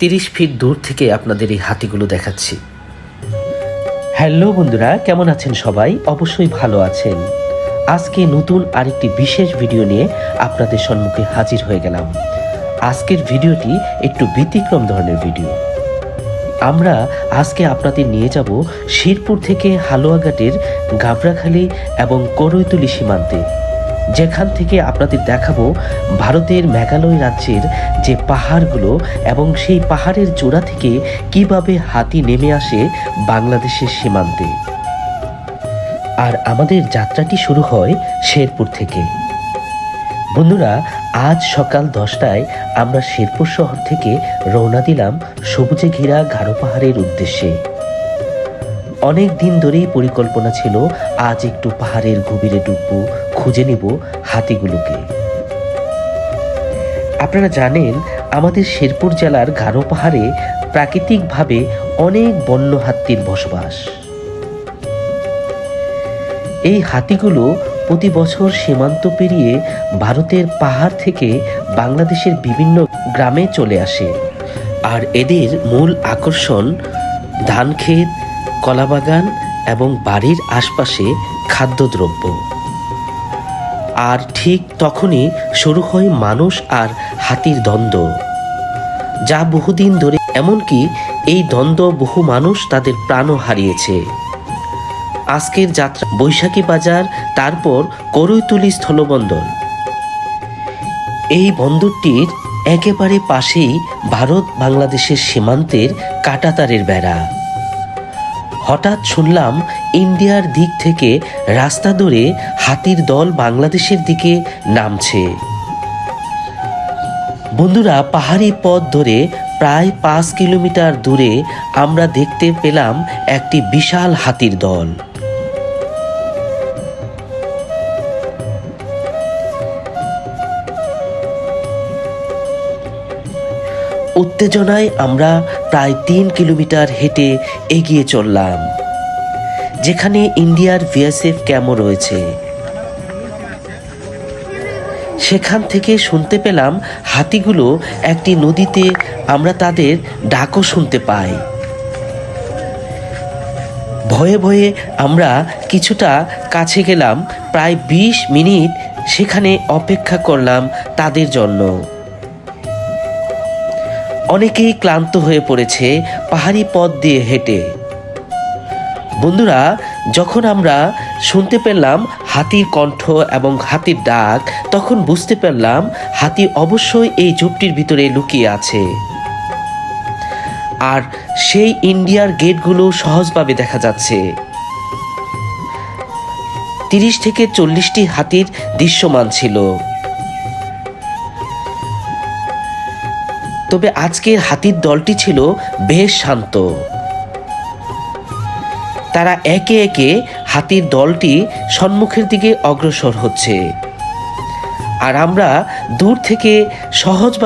তিরিশ ফিট দূর থেকে আপনাদের এই হাতিগুলো দেখাচ্ছি। হ্যালো বন্ধুরা, কেমন আছেন সবাই? অবশ্যই ভালো আছেন। আজকে নতুন আরেকটি বিশেষ ভিডিও নিয়ে আপনাদের সম্মুখে হাজির হয়ে গেলাম। আজকের ভিডিওটি একটু ব্যতিক্রম ধরনের ভিডিও। আমরা আজকে আপনাদের নিয়ে যাব শিরপুর থেকে হালুয়াঘাটের গাবরাখালী এবং করৈতুলি সীমান্তে। যেখান থেকে আপনাদের দেখাবো ভারতের মেঘালয় রাজ্যের যে পাহাড়গুলো এবং সেই পাহাড়ের চূড়া থেকে কীভাবে হাতি নেমে আসে বাংলাদেশের সীমান্তে। আর আমাদের যাত্রাটি শুরু হয় শেরপুর থেকে। বন্ধুরা, আজ সকাল দশটায় আমরা শেরপুর শহর থেকে রওনা দিলাম সবুজে ঘেরা গাঢ় পাহাড়ের উদ্দেশ্যে। অনেক দিন ধরেই পরিকল্পনা ছিল, আজ একটু পাহাড়ের গভীরে ডুববো, খুঁজে নিব হাতিগুলোকে। আপনারা জানেন, আমাদের শেরপুর জেলার গাঢ় পাহাড়ে প্রাকৃতিকভাবে অনেক বন্য হাতির বসবাস। এই হাতিগুলো প্রতি বছর সীমান্ত পেরিয়ে ভারতের পাহাড় থেকে বাংলাদেশের বিভিন্ন গ্রামে চলে আসে। আর এদের মূল আকর্ষণ ধান ক্ষেত কলাবাগান এবং বাড়ির আশপাশে খাদ্যদ্রব্য। আর ঠিক তখনই শুরু হয় মানুষ আর হাতির দ্বন্দ্ব। যা বহুদিন ধরে এমনকি এই দ্বন্দ্ব বহু মানুষ তাদের প্রাণও হারিয়েছে। আজকের যাত্রা বৈশাখী বাজার, তারপর করৈতুলি স্থলবন্দর। এই বন্দরটির একেবারে পাশেই ভারত বাংলাদেশের সীমান্তের কাটাতারের বেড়া। হঠাৎ শুনলাম ইন্ডিয়ার দিক থেকে রাস্তা ধরে হাতির দল বাংলাদেশের দিকে নামছে। বন্ধুরা, পাহাড়ি পথ ধরে প্রায় পাঁচ কিলোমিটার দূরে আমরা দেখতে পেলাম একটি বিশাল হাতির দল। উত্তেজনায় আমরা প্রায় তিন কিলোমিটার হেঁটে এগিয়ে চললাম, যেখানে ইন্ডিয়ার ভিএসএফ ক্যাম্পও রয়েছে। সেখান থেকে শুনতে পেলাম হাতিগুলো একটি নদীতে আমরা তাদের ডাকও শুনতে পাই। ভয়ে ভয়ে আমরা কিছুটা কাছে গেলাম, প্রায় বিশ মিনিট সেখানে অপেক্ষা করলাম তাদের জন্য। অনেকেই ক্লান্ত হয়ে পড়েছে পাহাড়ি পথ দিয়ে হেঁটে। বন্ধুরা, যখন আমরা শুনতে পেলাম হাতির কণ্ঠ এবং হাতির ডাক, তখন বুঝতে পারলাম হাতি অবশ্যই এই ঝোপটির ভিতরে লুকিয়ে আছে। আর সেই ইন্ডিয়ার গেটগুলো সহজভাবে দেখা যাচ্ছে। তিরিশ থেকে চল্লিশটি হাতির দৃশ্যমান ছিল। তবে আজকের হাতির দলটি ছিল বেশ শান্ত। তারা একে একে হাতির দলটি সম্মুখের দিকে অগ্রসর হচ্ছে। আর আমরা দূর থেকে সহজভাবে